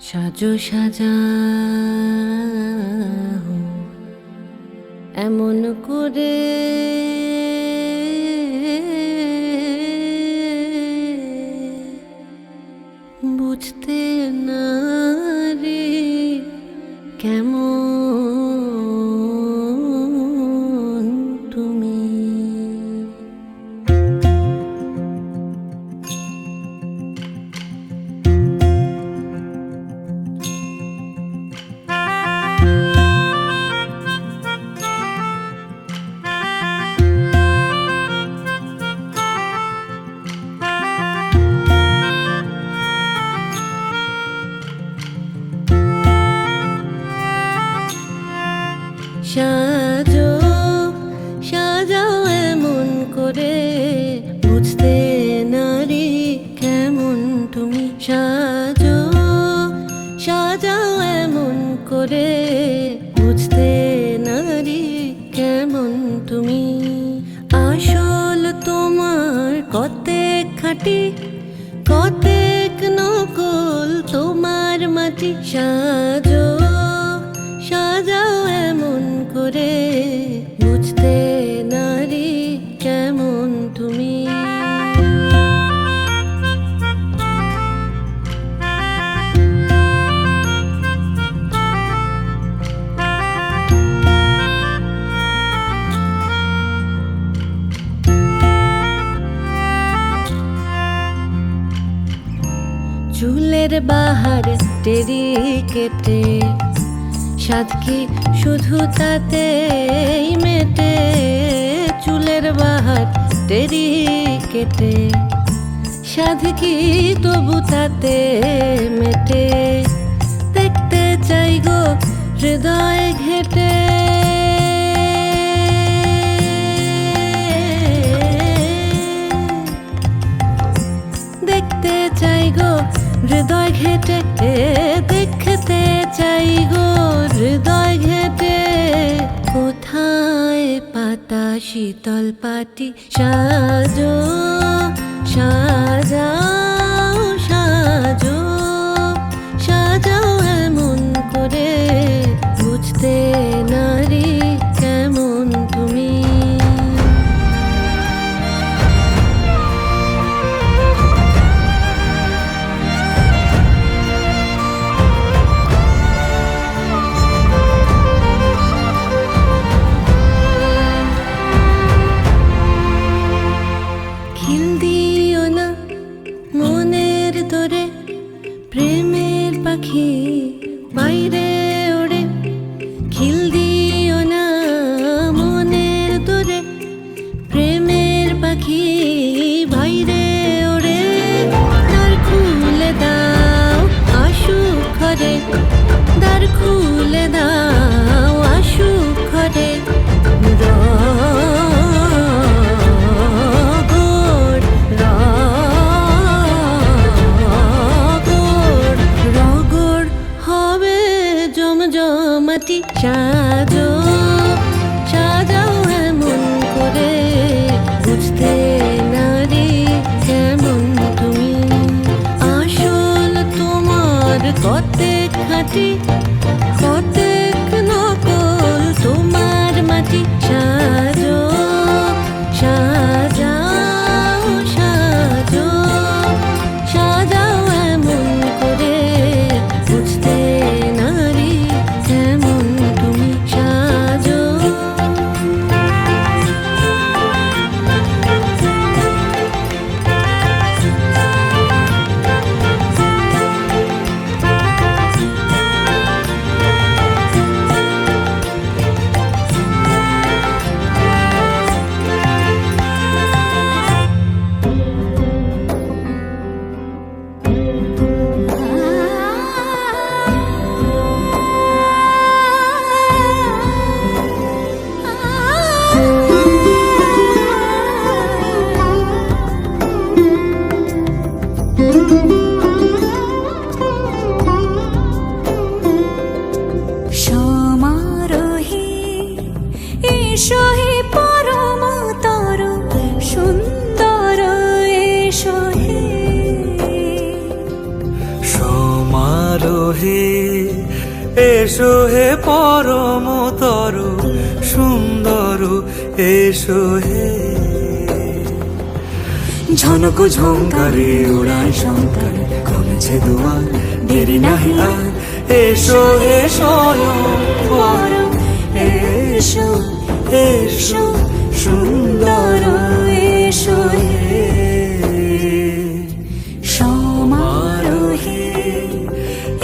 সাজো সাজা এমন করে বুঝতে না রে কেমন খাটি কতেক নকল তোমার মাটি সাজো সাজাও এমন করে চুলের বাহার টেরি কেটে সাতকি শুধু তাতেই মেটে? চুলের বাহার টেরি কেটে সাধকি তবু তাতে মেটে? দেখতে চাই গো, হৃদয় ঘেটে। হৃদয় ঘেটে দেখতে চাই গো হৃদয় ঘেটে। কোথায় পাতা শীতল পাটি? সাজো সাজাও সাজো। খুলে দাও আশু ঘরে হবে জমজমাটি সাজো, সাজাও এমন করে বুঝতে নারী কেমন তুমি। আসল তোমার কতেক খাটি কতেক নকল তোমার মাটি সমারোহে এসো হে পরমতর সুন্দর এসো হে। ঝনক ঝঙ্কারে উড়ায় শঙ্কর কমেছে দুয়ার দেরি নাহি আর। এসো হে স্বয়ং পরম এসো এসো সুন্দর এসো হে।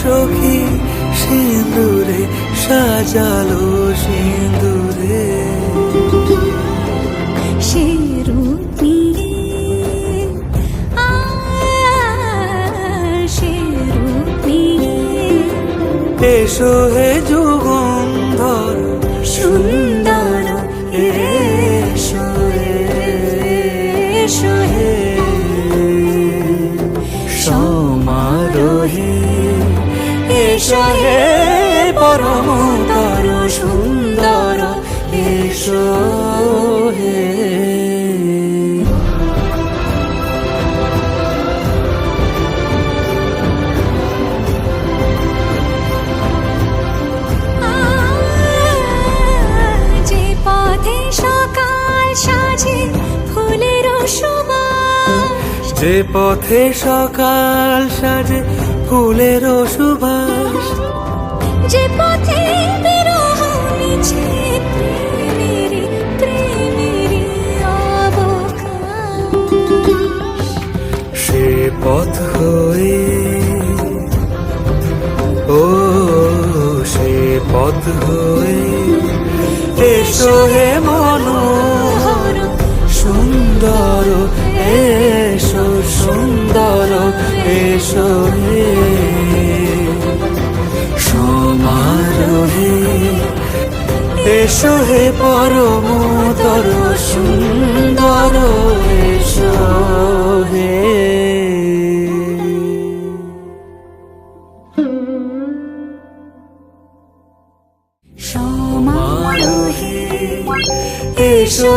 সখী সিন্দুরে সাজালো সিন্দুরে। সে রূপ নিয়ে আ, সে রূপ নিয়ে এসো হে যুগন্ধর এসো হে পরমতর সুন্দর এসো হে। যে পথে সকাল সাজে ফুলের সুবাস। যে পথে বিরহ নিচে সে পথ হয়ে ও সে পথ হয়ে এসো হে মনোহর সুন্দর এসো সুন্দর এসো এসো হে পরমতর সুন্দর এসো সমারোহে এসো